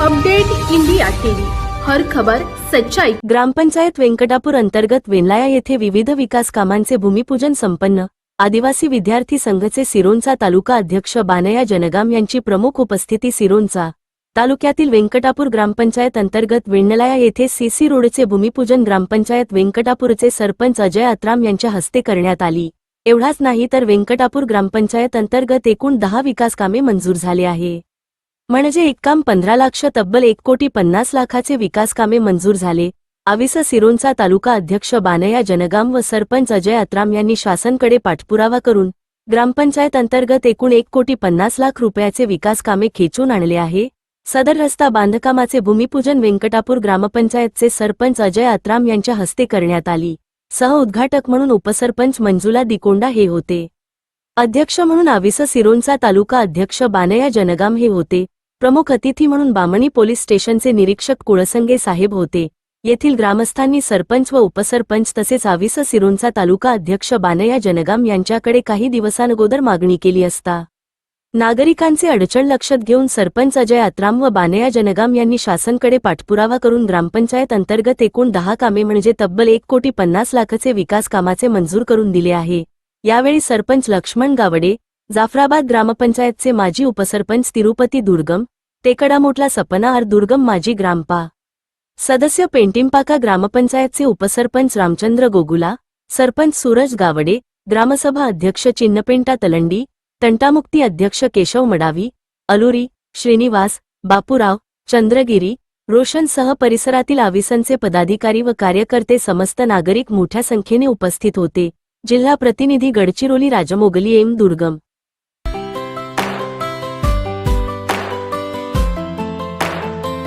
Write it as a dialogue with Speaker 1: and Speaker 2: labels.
Speaker 1: Update India TV. हर खबर सच्चाई.
Speaker 2: ग्रामपंचायत व्यंकटापूर अंतर्गत वेनलाया येथे विविध विकास कामांचे भूमिपूजन संपन्न. आदिवासी विद्यार्थी संघचे सिरोंचा तालुका अध्यक्ष बानया जनगाम यांची प्रमुख उपस्थिती सिरोंचा. तालुक्यातील व्यंकटापूर ग्रामपंचायत अंतर्गत वेण्णलाया येथे सीसी रोडचे भूमिपूजन ग्रामपंचायत व्यंकटापूरचे सरपंच अजय अत्राम यांच्या हस्ते करण्यात आली. एवढाच नाही तर व्यंकटापूर ग्रामपंचायत अंतर्गत एकूण दहा विकास कामे मंजूर झाले आहे. म्हणजे एक्काम पंधरा लाख तब्बल एक कोटी पन्नास लाखाचे विकास कामे मंजूर झाले. आविस सिरोंचा तालुका अध्यक्ष बानया जनगाम व सरपंच अजय अत्राम यांनी शासनकडे पाठपुरावा करून ग्रामपंचायत अंतर्गत एकूण एक कोटी पन्नास लाख रुपयाचे विकास कामे खेचून आणले आहे. सदर रस्ता बांधकामाचे भूमिपूजन व्यंकटापूर ग्रामपंचायतचे सरपंच अजय अत्राम यांच्या हस्ते करण्यात आली. सह उद्घाटक म्हणून उपसरपंच मंजुला दिकोंडा हे होते. अध्यक्ष म्हणून आविस सिरोंचा तालुका अध्यक्ष बानया जनगाम हे होते. प्रमुख अतिथी म्हणून बामणी पोलीस स्टेशनचे निरीक्षक कुळसंगे साहेब होते. येथील ग्रामस्थांनी सरपंच व उपसरपंच तसेच आविस सिरूंचा तालुका अध्यक्ष बानया जनगाम यांच्याकडे काही दिवसांअगोदर मागणी केली असता. नागरिकांचे अडचण लक्षात घेऊन सरपंच अजय अत्राम व बानया जनगाम यांनी शासनकडे पाठपुरावा करून ग्रामपंचायत अंतर्गत एकूण दहा कामे म्हणजे तब्बल एक कोटी पन्नास लाखाचे विकास कामाचे मंजूर करून दिले आहे. यावेळी सरपंच लक्ष्मण गावडे जाफराबाद ग्रामपंचायतचे माजी उपसरपंच तिरुपती दुर्गम टेकडामोटला सपना आर दुर्गम माजी ग्रामपा. सदस्य पेंटिंपाका ग्रामपंचायतचे उपसरपंच रामचंद्र गोगुला सरपंच सूरज गावडे ग्रामसभा अध्यक्ष चिन्नपेंटा तलंडी तंटामुक्ती अध्यक्ष केशव मडावी अलुरी श्रीनिवास बापूराव चंद्रगिरी रोशनसह परिसरातील आविसांचे पदाधिकारी व कार्यकर्ते समस्त नागरिक मोठ्या संख्येने उपस्थित होते. जिल्हा प्रतिनिधी गडचिरोली राजमोगली एम दुर्गम.